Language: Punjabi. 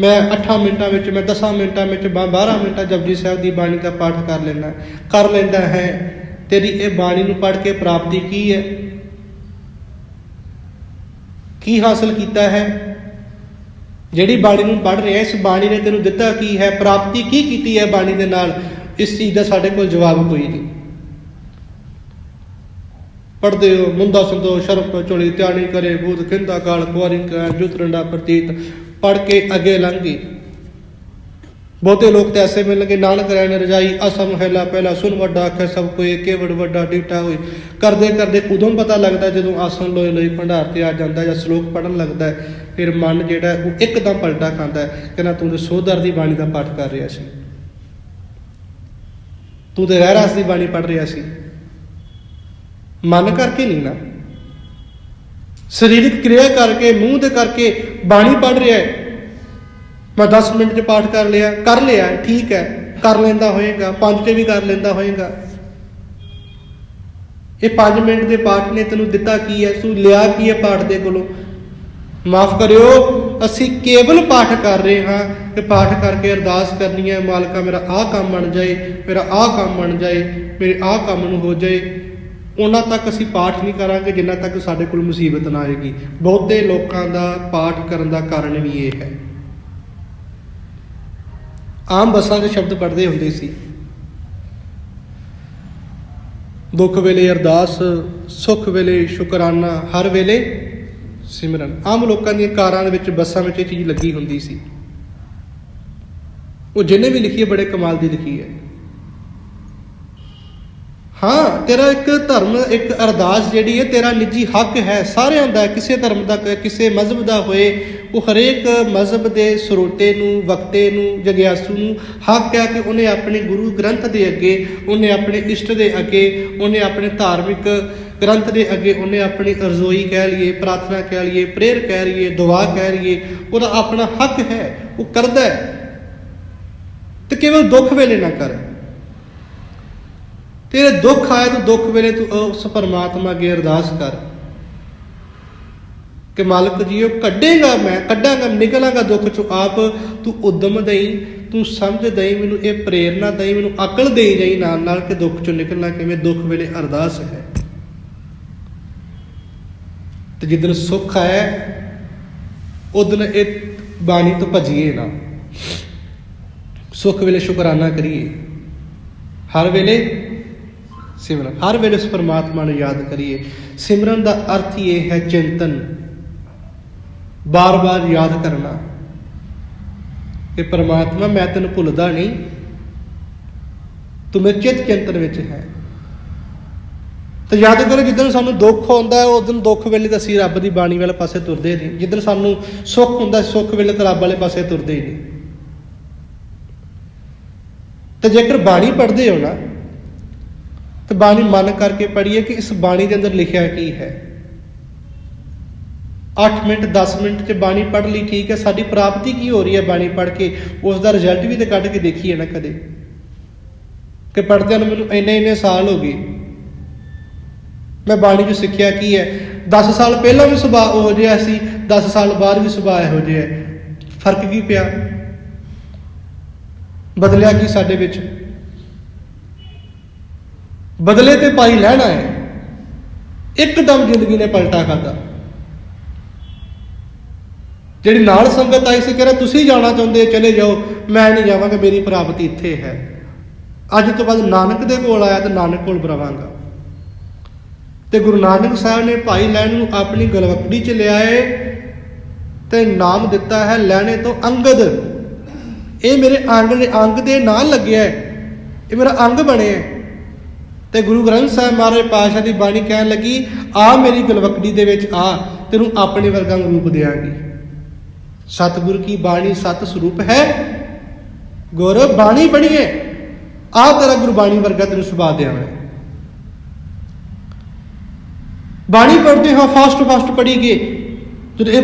ਮੈਂ 8 ਮਿੰਟਾਂ ਵਿੱਚ, ਮੈਂ 10 ਮਿੰਟਾਂ ਵਿੱਚ, ਬ- 12 ਮਿੰਟਾਂ ਜਪਜੀ ਸਾਹਿਬ ਦੀ ਬਾਣੀ ਦਾ ਪਾਠ ਕਰ ਲੈਣਾ ਕਰ ਲੈਂਦਾ ਹੈ। ਤੇਰੀ ਇਹ ਬਾਣੀ ਨੂੰ ਪੜ੍ਹ ਕੇ ਪ੍ਰਾਪਤੀ ਕੀ ਹੈ? ਕੀ ਹਾਸਲ ਕੀਤਾ ਹੈ? ਜਿਹੜੀ ਬਾਣੀ ਨੂੰ ਪੜ੍ਹ ਰਿਹਾ, ਇਸ ਬਾਣੀ ਨੇ ਤੈਨੂੰ ਦਿੱਤਾ ਕੀ ਹੈ? ਪ੍ਰਾਪਤੀ ਕੀ ਕੀਤੀ ਹੈ ਬਾਣੀ ਦੇ ਨਾਲ? ਇਸ ਚੀਜ਼ ਦਾ ਸਾਡੇ ਕੋਲ ਜਵਾਬ ਕੋਈ ਨਹੀਂ। ਪੜਦੇ ਹੋ ਮੁੰਦਾ ਸੰਤੋ ਸ਼ਰਮ ਤੋਂ ਚੋਲੀ ਧਿਆਨੀ ਕਰੇ ਬੂਧ ਖਿੰਦਾ, ਕਾਲ ਕੁਆਰੀ ਕਾ ਜੁਤਰੰਡਾ ਪ੍ਰਤੀਤ। ਪੜ ਕੇ ਅੱਗੇ ਲੰਘ ਲੰਘੀ ਬਹੁਤੇ ਲੋਕ ਤੇ ਐਸੇ ਮਿਲਣਗੇ, ਨਾਨਕ ਰਹਿਣ ਰਜਾਈ, ਅਸਮ, ਹੈਲਾ ਪਹਿਲਾ, ਸੁਨ ਵੱਡਾ ਆਖੇ ਸਭ ਕੋਈ ਏਕੇ ਵੜ ਵੱਡਾ ਡੀਟਾ ਹੋਈ ਕਰਦੇ ਕਰਦੇ ਉਦੋਂ ਪਤਾ ਲੱਗਦਾ ਜਦੋਂ ਆਸਣ ਲੋਏ ਲੋਈ ਭੰਡਾਰ ਤੇ ਆ ਜਾਂਦਾ ਜਾਂ ਸ਼ਲੋਕ ਪੜਨ ਲੱਗਦਾ ਫਿਰ ਮਨ ਜਿਹੜਾ ਉਹ ਇੱਕਦਮ ਪਲਟਾ ਖਾਂਦਾ ਹੈ ਕਿ ਤੂੰ ਤੇ ਸੋਧਰ ਦੀ ਬਾਣੀ ਦਾ ਪਾਠ ਕਰ ਰਿਹਾ ਸੀ। ਤੂੰ ਤੇ ਰਹਿ ਦੀ ਬਾਣੀ ਪੜ ਰਿਹਾ ਸੀ। ਮਨ ਕਰਕੇ ਨਹੀਂ ਨਾ। ਸਰੀਰਕ ਕਿਰਿਆ ਕਰਕੇ, ਮੂੰਹ ਦੇ ਕਰਕੇ ਬਾਣੀ ਪੜ ਰਿਹਾ ਹੈ। ਮੈਂ 10 ਮਿੰਟ ਚ ਪਾਠ ਕਰ ਲਿਆ ਕਰ ਲਿਆ, ਠੀਕ ਹੈ, ਕਰ ਲੈਂਦਾ ਹੋਏਗਾ, ਪੰਜ ਤੇ ਵੀ ਕਰ ਲੈਂਦਾ ਹੋਏਗਾ। ਇਹ 5 ਮਿੰਟ ਦੇ ਪਾਠ ਨੇ, ਤੈਨੂੰ ਦਿੱਤਾ ਕੀ ਹੈ, ਤੂੰ ਲਿਆ ਕੀ ਹੈ ਪਾਠ ਦੇ ਕੋਲੋਂ? ਮਾਫ ਕਰਿਓ, ਅਸੀਂ ਕੇਵਲ ਪਾਠ ਕਰ ਰਹੇ ਹਾਂ ਕਿ ਪਾਠ ਕਰਕੇ ਅਰਦਾਸ ਕਰਨੀ ਹੈ, ਮਾਲਕਾ, ਮੇਰਾ ਆਹ ਕੰਮ ਬਣ ਜਾਏ, ਮੇਰਾ ਆਹ ਕੰਮ ਬਣ ਜਾਏ, ਮੇਰੇ ਆਹ ਕੰਮ ਨੂੰ ਹੋ ਜਾਏ। ਉਹਨਾਂ ਤੱਕ ਅਸੀਂ ਪਾਠ ਨਹੀਂ ਕਰਾਂਗੇ ਜਿੰਨਾ ਤੱਕ ਸਾਡੇ ਕੋਲ ਮੁਸੀਬਤ ਨਾ ਆਏਗੀ। ਬਹੁਤੇ ਲੋਕਾਂ ਦਾ ਪਾਠ ਕਰਨ ਦਾ ਕਾਰਨ ਵੀ ਇਹ ਹੈ। ਆਮ ਬੱਸਾਂ ਦੇ ਸ਼ਬਦ ਪੜ੍ਹਦੇ ਹੁੰਦੇ ਸੀ। ਦੁੱਖ ਵੇਲੇ ਅਰਦਾਸ, ਸੁੱਖ ਵੇਲੇ ਸ਼ੁਕਰਾਨਾ, ਹਰ ਵੇਲੇ ਸਿਮਰਨ। ਆਮ ਲੋਕਾਂ ਦੀਆਂ ਕਾਰਾਂ ਦੇ ਵਿੱਚ, ਬੱਸਾਂ ਵਿੱਚ ਇਹ ਚੀਜ਼ ਲੱਗੀ ਹੁੰਦੀ ਸੀ। ਉਹ ਜਿੰਨੇ ਵੀ ਲਿਖੀ ਹੈ, ਬੜੇ ਕਮਾਲ ਦੀ ਲਿਖੀ ਹੈ। ਹਾਂ, ਤੇਰਾ ਇੱਕ ਧਰਮ, ਇੱਕ ਅਰਦਾਸ ਜਿਹੜੀ ਹੈ, ਤੇਰਾ ਨਿੱਜੀ ਹੱਕ ਹੈ। ਸਾਰਿਆਂ ਦਾ, ਕਿਸੇ ਧਰਮ ਦਾ ਕਿਸੇ ਮਜ਼ਹਬ ਦਾ ਹੋਏ, ਉਹ ਹਰੇਕ ਮਜ਼ਹਬ ਦੇ ਸਰੋਤੇ ਨੂੰ, ਵਕਤੇ ਨੂੰ, ਜਗਿਆਸੂ ਨੂੰ ਹੱਕ ਹੈ ਕਿ ਉਹਨੇ ਆਪਣੇ ਗੁਰੂ ਗ੍ਰੰਥ ਦੇ ਅੱਗੇ, ਉਹਨੇ ਆਪਣੇ ਇਸ਼ਟ ਦੇ ਅੱਗੇ, ਉਹਨੇ ਆਪਣੇ ਧਾਰਮਿਕ ਗ੍ਰੰਥ ਦੇ ਅੱਗੇ, ਉਹਨੇ ਆਪਣੀ ਅਰਜ਼ੋਈ ਕਹਿ ਲਈਏ, ਪ੍ਰਾਰਥਨਾ ਕਹਿ ਲਈਏ, ਪ੍ਰੇਅਰ ਕਹਿ ਲਈਏ, ਦੁਆ ਕਹਿ ਲਈਏ, ਉਹਦਾ ਆਪਣਾ ਹੱਕ ਹੈ, ਉਹ ਕਰਦਾ ਹੈ। ਤੇ ਕੇਵਲ ਦੁੱਖ ਵੇਲੇ ਨਾ ਕਰ। ਤੇਰੇ ਦੁੱਖ ਆਏ ਤੂੰ ਦੁੱਖ ਵੇਲੇ ਤੂੰ ਉਸ ਪਰਮਾਤਮਾ ਅੱਗੇ ਅਰਦਾਸ ਕਰ ਕਿ ਮਾਲਕ ਜੀ, ਉਹ ਕੱਢੇਗਾ, ਮੈਂ ਕੱਢਾਂਗਾ, ਨਿਕਲਾਂਗਾ ਦੁੱਖ ਚੋਂ ਆਪ। ਤੂੰ ਉਦਮ ਦੇਈ, ਤੂੰ ਸਮਝ ਦੇਈ, ਮੈਨੂੰ ਇਹ ਪ੍ਰੇਰਣਾ ਦੇਈ, ਮੈਨੂੰ ਅਕਲ ਦੇਈ ਜਾਈ ਨਾਲ ਨਾਲ ਕਿ ਦੁੱਖ ਚੋਂ ਨਿਕਲਣਾ ਕਿਵੇਂ, ਦੁੱਖ ਵੇਲੇ ਅਰਦਾਸ ਹੈ। ਤੇ ਜਿੱਦਨ ਸੁੱਖ ਆਇਆ ਉਦਨ ਇਹ ਬਾਣੀ ਤੋਂ ਭਜੀਏ ਨਾ। ਸੁੱਖ ਵੇਲੇ ਸ਼ੁਕਰਾਨਾ ਕਰੀਏ। ਹਰ ਵੇਲੇ ਸਿਮਰਨ। ਹਰ ਵੇਲੇ ਉਸ ਪਰਮਾਤਮਾ ਨੂੰ ਯਾਦ ਕਰੀਏ। ਸਿਮਰਨ ਦਾ ਅਰਥ ਹੀ ਇਹ ਹੈ ਚਿੰਤਨ। ਬਾਰ-ਬਾਰ ਯਾਦ ਕਰਨਾ। ਕਿ ਪਰਮਾਤਮਾ ਮੈਂ ਤੈਨੂੰ ਭੁੱਲਦਾ ਨਹੀਂ। ਤੂੰ ਮੇਰੇ ਚਿੱਤ ਚਿੰਤਨ ਵਿੱਚ ਹੈ। ਤੇ ਯਾਦ ਕਰੋ, ਜਿੱਦਣ ਸਾਨੂੰ ਦੁੱਖ ਆਉਂਦਾ ਹੈ ਦਿਨ ਦੁੱਖ ਵੇਲੇ ਤਾਂ ਅਸੀਂ ਰੱਬ ਦੀ ਬਾਣੀ ਵਾਲੇ ਪਾਸੇ ਤੁਰਦੇ ਨਹੀਂ। ਜਿੱਦਣ ਸਾਨੂੰ ਸੁੱਖ ਹੁੰਦਾ, ਸੁੱਖ ਵੇਲੇ ਤਾਂ ਰੱਬ ਵਾਲੇ ਪਾਸੇ ਤੁਰਦੇ ਹੀ ਨਹੀਂ। ਤੇ ਜੇਕਰ ਬਾਣੀ ਪੜ੍ਹਦੇ ਹੋ ਨਾ ਤੇ ਬਾਣੀ ਮਨ ਕਰਕੇ ਪੜ੍ਹੀਏ ਕਿ ਇਸ ਬਾਣੀ ਦੇ ਅੰਦਰ ਲਿਖਿਆ ਕੀ ਹੈ। 8 ਮਿੰਟ 10 ਮਿੰਟ ਚ ਬਾਣੀ ਪੜ੍ਹ ਲਈ ਠੀਕ ਹੈ, ਸਾਡੀ ਪ੍ਰਾਪਤੀ ਕੀ ਹੋ ਰਹੀ ਹੈ ਬਾਣੀ ਪੜ੍ਹ ਕੇ? ਉਸ ਦਾ ਰਿਜ਼ਲਟ ਵੀ ਤੇ ਕੱਢ ਕੇ ਦੇਖੀਏ ਨਾ ਕਦੇ। ਕਿ ਪੜ੍ਹਦਿਆਂ ਨੂੰ ਮੈਨੂੰ ਇੰਨੇ ਇੰਨੇ ਸਾਲ ਹੋ ਗਏ। ਮੈਂ ਬਾਣੀ ਚ ਸਿੱਖਿਆ ਕੀ ਹੈ? 10 ਸਾਲ ਪਹਿਲਾਂ ਵੀ ਸੁਭਾਅ ਉਹ ਜਿਹਾ ਸੀ 10 ਸਾਲ ਬਾਅਦ ਵੀ ਸੁਭਾਅ ਇਹੋ ਜਿਹਾ ਹੈ। ਫ਼ਰਕ ਕੀ ਪਿਆ? ਬਦਲਿਆ ਕੀ ਸਾਡੇ ਵਿੱਚ? ਬਦਲੇ ਤੇ ਪਾਈ ਲੈਣਾ ਹੈ। ਇੱਕਦਮ ਜ਼ਿੰਦਗੀ ਨੇ ਪਲਟਾ ਖਾਦਾ ਜਿਹੜੀ ਨਾਲ ਸੰਗਤ ਆਈ ਸੀ, ਕਹਿੰਦਾ, ਤੁਸੀਂ ਜਾਣਾ ਚਾਹੁੰਦੇ, ਚਲੇ ਜਾਓ। ਮੈਂ ਨਹੀਂ ਜਾਵਾਂਗਾ, ਮੇਰੀ ਪ੍ਰਾਪਤੀ ਇੱਥੇ ਹੈ। ਅੱਜ ਤੋਂ ਬਾਅਦ ਨਾਨਕ ਦੇ ਕੋਲ ਆਇਆ ਤੇ ਨਾਨਕ ਕੋਲ ਬਰਾਵਾਂਗਾ। ਤੇ ਗੁਰੂ ਨਾਨਕ ਸਾਹਿਬ ਨੇ ਭਾਈ ਲੈਣ ਨੂੰ ਆਪਣੀ ਗਲਵਕੜੀ ਚ ਲਿਆਏ ਤੇ ਨਾਮ ਦਿੱਤਾ ਹੈ ਲੈਣੇ ਤੋਂ ਅੰਗਦ। ਇਹ ਮੇਰੇ ਅੰਗ ਦੇ ਅੰਗ ਦੇ ਨਾਲ ਲੱਗਿਆ ਹੈ ਇਹ ਮੇਰਾ ਅੰਗ ਬਣਿਆ ਹੈ ਤੇ ਗੁਰੂ ਗ੍ਰੰਥ ਸਾਹਿਬ ਮਹਾਰਾਜ ਪਾਸ਼ਾ ਦੀ ਬਾਣੀ ਕਹਿਣ ਲੱਗੀ, ਆ ਮੇਰੀ ਗਲਵਕੜੀ ਦੇ ਵਿੱਚ ਆ, ਤੈਨੂੰ ਆਪਣੇ ਵਰਗਾ ਰੂਪ ਦੇਾਂਗੀ ਸਤਿਗੁਰ ਕੀ ਬਾਣੀ ਸਤ ਸਰੂਪ ਹੈ? ਗੁਰ ਬਾਣੀ ਬਣੀਏ ਆ ਤੇਰਾ ਗੁਰਬਾਣੀ ਵਰਗਾ ਤੈਨੂੰ ਸੁਭਾ ਦੇਵਾਂ ਬਾਣੀ ਪੜ੍ਹਦੇ ਹਾਂ ਫਾਸਟ ਫਾਸਟ ਪੜ੍ਹੀਏ ਜਦੋਂ ਇਹ